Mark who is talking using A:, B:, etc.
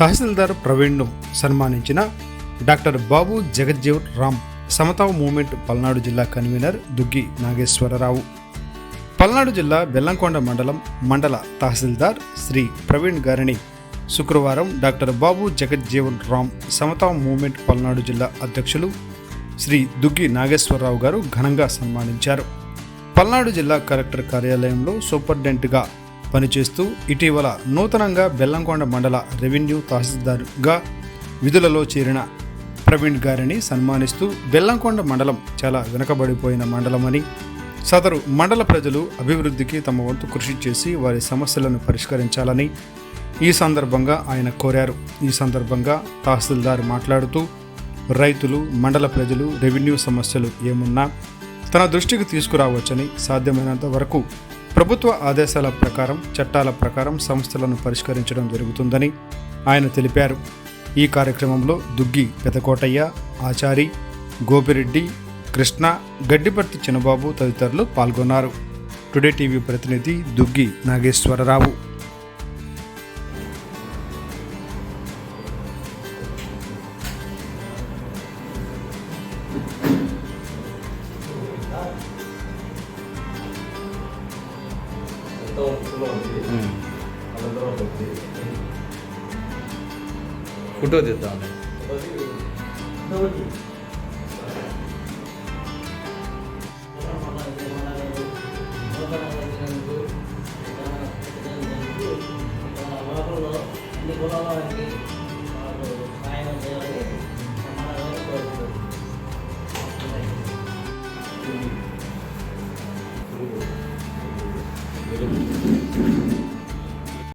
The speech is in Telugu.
A: తహసీల్దార్ ప్రవీణ్ను సన్మానించిన డాక్టర్ బాబు జగజ్జీవ్ రామ్ సమతా మూమెంట్ పల్నాడు జిల్లా కన్వీనర్ దుగ్గి నాగేశ్వరరావు. పల్నాడు జిల్లా బెల్లంకొండ మండలం మండల తహసీల్దార్ శ్రీ ప్రవీణ్ గారిని శుక్రవారం డాక్టర్ బాబు జగజ్జీవన్ రామ్ సమతా మూమెంట్ పల్నాడు జిల్లా అధ్యక్షులు శ్రీ దుగ్గి నాగేశ్వరరావు గారు ఘనంగా సన్మానించారు. పల్నాడు జిల్లా కలెక్టర్ కార్యాలయంలో సూపరింటెండెంట్గా పనిచేస్తూ ఇటీవల నూతనంగా బెల్లంకొండ మండల రెవెన్యూ తహసీల్దార్గా విధులలో చేరిన ప్రవీణ్ గారిని సన్మానిస్తూ బెల్లంకొండ మండలం చాలా వెనుకబడిపోయిన మండలమని సదరు మండల ప్రజలు అభివృద్ధికి తమ వంతు కృషి చేసి వారి సమస్యలను పరిష్కరించాలని ఈ సందర్భంగా ఆయన కోరారు. ఈ సందర్భంగా తహసీల్దార్ మాట్లాడుతూ రైతులు మండల ప్రజలు రెవెన్యూ సమస్యలు ఏమున్నా తన దృష్టికి తీసుకురావచ్చని సాధ్యమైనంత వరకు ప్రభుత్వ ఆదేశాల ప్రకారం చట్టాల ప్రకారం సంస్థలను పరిష్కరించడం జరుగుతుందని ఆయన తెలిపారు. ఈ కార్యక్రమంలో దుగ్గి పెదకోటయ్య ఆచారి గోపిరెడ్డి కృష్ణ గడ్డిపర్తి చిన్నబాబు తదితరులు పాల్గొన్నారు. టుడే టీవీ ప్రతినిధి దుగ్గి నాగేశ్వరరావు.
B: ఫోటో తీద్దాం
C: Thank you.